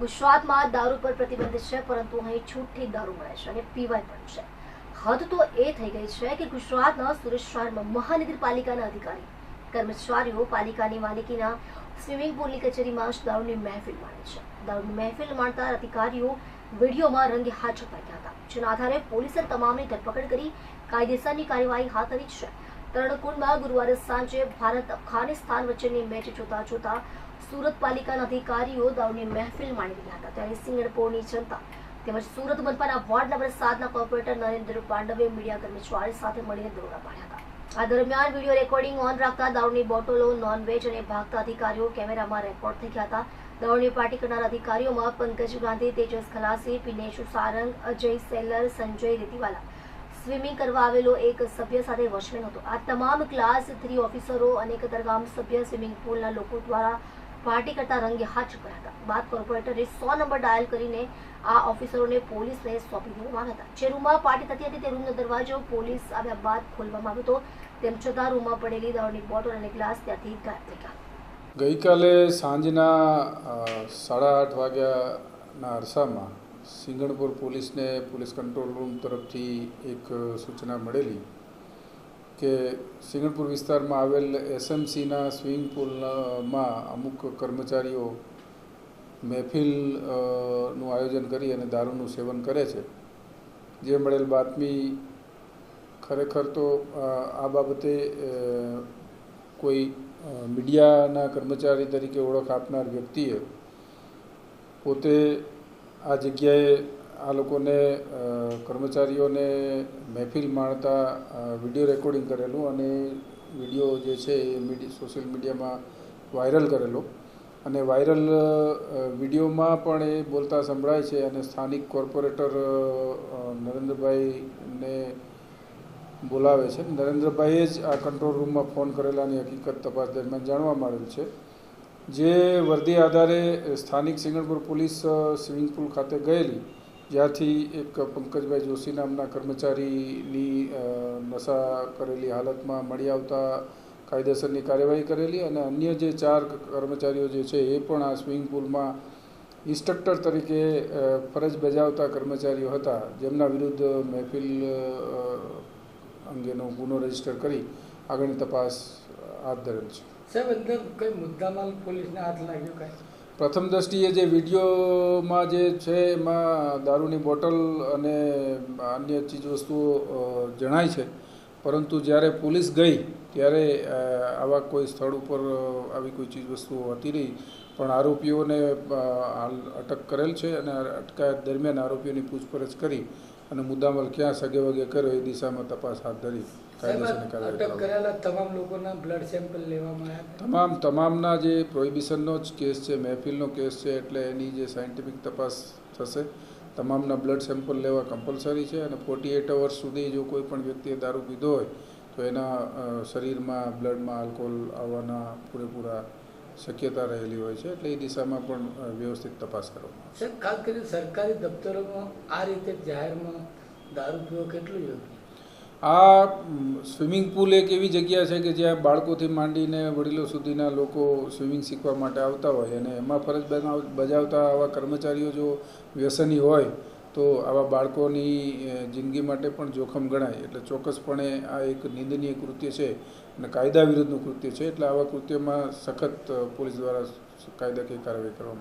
ગુજરાતમાં દારૂ પર પ્રતિબંધ છે, પરંતુ અહીં છૂટથી દારૂ મળે છે અને પીવાય પણ છે. હદ તો એ થઈ ગઈ છે કે ગુજરાતના સુરત શહેરમાં મહાનગરપાલિકાના અધિકારી, કર્મચારીઓ, પાલિકાની માલિકીના સ્વિમિંગ પુલની કચેરીમાં જ દારૂની મહેફિલ માણે છે. દારૂની મહેફિલ માણતા અધિકારીઓ વિડીયોમાં રંગે હાથ ઝપાક્યા હતા, જેના આધારે પોલીસે તમામની ધરપકડ કરી કાયદેસરની કાર્યવાહી હાથ ધરી છે. તરણકુંડમાં ગુરુવારે સાંજે ભારત અફઘાનિસ્તાન વચ્ચેની મેચ જોતા જોતા સુરત પાલિકાના અધિકારીઓ દારૂની મહેફિલ માણી રહ્યા હતા. ત્યારે સિંગણપોળની જનતા તેમજ સુરત મનપાના વોર્ડ નંબર સાતના કોર્પોરેટર નરેન્દ્ર પાંડવે મીડિયા કર્મચારી સાથે મળીને દરોડા પાડ્યા હતા. આ દરમિયાન વીડિયો રેકોર્ડિંગ ઓન રાખતા દારૂની બોટલો નોનવેજ અને ભાગતા અધિકારીઓ કેમેરામાં રેકોર્ડ થઈ ગયા હતા. દારૂની પાર્ટી કરનાર અધિકારીઓમાં પંકજ ગાંધી, તેજસ ખલાસી પિનેશ સારંગ, અજય સેલર, સંજય રીતિવાલા. સ્વિમિંગ કરવા આવેલો એક સભ્ય સાથે વોચમેન હતો. આ તમામ ક્લાસ થ્રી ઓફિસરો અને કતરગામ સભ્ય સ્વિમિંગ પુલના લોકો દ્વારા પાર્ટી કરતા રંગે હાથ ચૂક્યા હતા. બાદ કોર્પોરેટરે સો નંબર ડાયલ કરીને આ ઓફિસરોને પોલીસને સોંપી દેવામાં હતા. જે રૂમમાં પાર્ટી થતી હતી તે રૂમનો દરવાજો પોલીસ આવ્યા બાદ ખોલવામાં આવ્યો હતો. તેમ છતાં રૂમમાં પડેલી દારૂની બોટલ અને ગ્લાસ ત્યાંથી ગાયબ થઈ ગયા. ગઈકાલે સાંજના સાડા આઠ વાગ્યાના અરસામાં સિંગણપુર પોલીસને પોલીસ કંટ્રોલ રૂમ તરફથી એક સૂચના મળેલી કે સિંગણપુર વિસ્તારમાં આવેલ એસએમસીના સ્વિમિંગ પુલમાં અમુક કર્મચારીઓ મહેફિલનું આયોજન કરી અને દારૂનું સેવન કરે છે. જે મળેલ બાતમી ખરેખર તો આ બાબતે કોઈ મીડિયાના કર્મચારી તરીકે ઓળખ આપનાર વ્યક્તિએ પોતે આ જગ્યાએ આ લોકોને કર્મચારીઓને મહેફિલ માણતા વીડિયો રેકોર્ડિંગ કરેલું અને વીડિયો જે છે એ સોશિયલ મીડિયામાં વાયરલ કરેલો. અને વાયરલ વિડીયોમાં પણ એ બોલતા સંભળાય છે અને સ્થાનિક કોર્પોરેટર નરેન્દ્રભાઈને બોલાવે છે. નરેન્દ્રભાઈએ જ આ કંટ્રોલ રૂમમાં ફોન કરેલાની હકીકત તપાસ દરમિયાન જાણવા મળેલ છે. જે વર્દી આધારે સ્થાનિક સિંગણપુર પોલીસ સ્વિમિંગ પુલ ખાતે ગયેલી જ્યાંથી એક પંકજભાઈ જોશી નામના કર્મચારીની નશા કરેલી હાલતમાં મળી આવતા કાયદેસરની કાર્યવાહી કરેલી અને અન્ય જે ચાર કર્મચારીઓ જે છે એ પણ આ સ્વિમિંગ પુલમાં ઇન્સ્ટ્રક્ટર તરીકે ફરજ બજાવતા કર્મચારીઓ હતા, જેમના વિરુદ્ધ મહેફિલ અંગેનો ગુનો રજિસ્ટર કરી આગળની તપાસ હાથ ધરેલ છે. સાહેબ અંદર કઈ મુદ્દામાલ પોલીસને હાથ લાગ્યો કાંઈ? પ્રથમ દ્રષ્ટિએ જે વિડીયોમાં જે છે એમાં દારૂની બોટલ અને અન્ય ચીજવસ્તુઓ જણાય છે. પરંતુ જ્યારે પોલીસ ગઈ, ત્યારે આવા કોઈ સ્થળ ઉપર આવી કોઈ ચીજવસ્તુઓ હતી નહીં પણ આરોપીઓને હાલ અટક કરેલ છે અને અટકાયત દરમિયાન આરોપીઓની પૂછપરછ કરી અને મુદ્દામાલ ક્યાં સગે વગે કર્યો એ દિશામાં તપાસ હાથ ધરી. અટક કરેલા તમામ લોકોના બ્લડ સેમ્પલ લેવામાં આવ્યા તમામ તમામના જે પ્રોહિબિશનનો જ કેસ છે મહેફિલનો કેસ છે એટલે એની જે સાયન્ટિફિક તપાસ થશે તમામના બ્લડ સેમ્પલ લેવા કમ્પલસરી છે અને ફોર્ટી એટ અવર્સ સુધી જો કોઈ પણ વ્યક્તિએ દારૂ પીધો હોય તો એના શરીરમાં બ્લડમાં આલ્કોહોલ આવવાના પૂરેપૂરા શક્યતા રહેલી હોય છે એટલે એ દિશામાં પણ વ્યવસ્થિત તપાસ કરવામાં. ખાસ કરીને સરકારી દફતરોમાં આ રીતે જાહેરમાં દારૂ પીવો કેટલું યોગ્ય આ સ્વિમિંગ પુલ એક એવી જગ્યા છે કે જ્યાં બાળકોથી માંડીને વડીલો સુધીના લોકો સ્વિમિંગ શીખવા માટે આવતા હોય અને એમાં ફરજ બજાવતા આવા કર્મચારીઓ જો વ્યસની હોય, તો આવા બાળકોની જિંદગી માટે પણ જોખમ ગણાય. એટલે ચોક્કસપણે આ એક નિંદનીય કૃત્ય છે અને કાયદા વિરુદ્ધનું કૃત્ય છે. એટલે આવા કૃત્યમાં સખત પોલીસ દ્વારા કાયદાકીય કાર્યવાહી કરવામાં